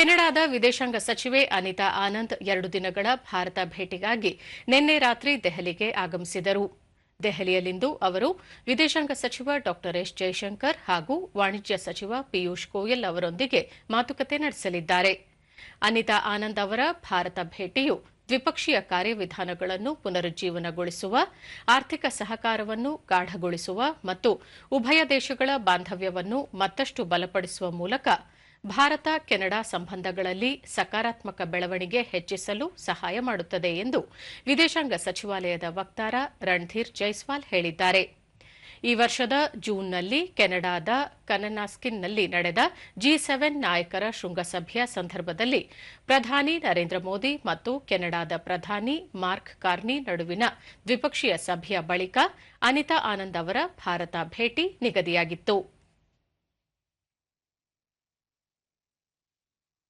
ಕೆನಡಾದ ವಿದೇಶಾಂಗ ಸಚಿವೆ ಅನಿತಾ ಆನಂದ್ ಎರಡು ದಿನಗಳ ಭಾರತ ಭೇಟಿಗಾಗಿ ನಿನ್ನೆ ರಾತ್ರಿ ದೆಹಲಿಗೆ ಆಗಮಿಸಿದರು. ದೆಹಲಿಯಲ್ಲಿಂದು ಅವರು ವಿದೇಶಾಂಗ ಸಚಿವ ಡಾ. ಎಸ್. ಜೈಶಂಕರ್ ಹಾಗೂ ವಾಣಿಜ್ಯ ಸಚಿವ ಪಿಯೂಷ್ ಗೋಯಲ್ ಅವರೊಂದಿಗೆ ಮಾತುಕತೆ ನಡೆಸಲಿದ್ದಾರೆ. ಅನಿತಾ ಆನಂದ್ ಅವರ ಭಾರತ ಭೇಟಿಯು ದ್ವಿಪಕ್ಷೀಯ ಕಾರ್ಯವಿಧಾನಗಳನ್ನು ಪುನರುಜ್ಜೀವನಗೊಳಿಸುವ, ಆರ್ಥಿಕ ಸಹಕಾರವನ್ನು ಗಾಢಗೊಳಿಸುವ ಮತ್ತು ಉಭಯ ದೇಶಗಳ ಬಾಂಧವ್ಯವನ್ನು ಮತ್ತಷ್ಟು ಬಲಪಡಿಸುವ ಮೂಲಕ ಭಾರತ, ಕೆನಡಾ ಸಂಬಂಧಗಳಲ್ಲಿ ಸಕಾರಾತ್ಮಕ ಬೆಳವಣಿಗೆ ಹೆಚ್ಚಿಸಲು ಸಹಾಯ ಮಾಡುತ್ತದೆ ಎಂದು ವಿದೇಶಾಂಗ ಸಚಿವಾಲಯದ ವಕ್ತಾರ ರಣಧೀರ್ ಜೈಸ್ವಾಲ್ ಹೇಳಿದ್ದಾರೆ. ಈ ವರ್ಷದ ಜೂನ್ನಲ್ಲಿ ಕೆನಡಾದ ಕನನಾಸ್ಕಿನ್ನಲ್ಲಿ ನಡೆದ ಜಿ ಸೆವೆನ್ ನಾಯಕರ ಶೃಂಗಸಭೆಯ ಸಂದರ್ಭದಲ್ಲಿ ಪ್ರಧಾನಿ ನರೇಂದ್ರ ಮೋದಿ ಮತ್ತು ಕೆನಡಾದ ಪ್ರಧಾನಿ ಮಾರ್ಕ್ ಕಾರ್ನಿ ನಡುವಿನ ದ್ವಿಪಕ್ಷೀಯ ಸಭೆಯ ಬಳಿಕ ಅನಿತಾ ಆನಂದ್ ಅವರ ಭಾರತ ಭೇಟಿ ನಿಗದಿಯಾಗಿತ್ತು.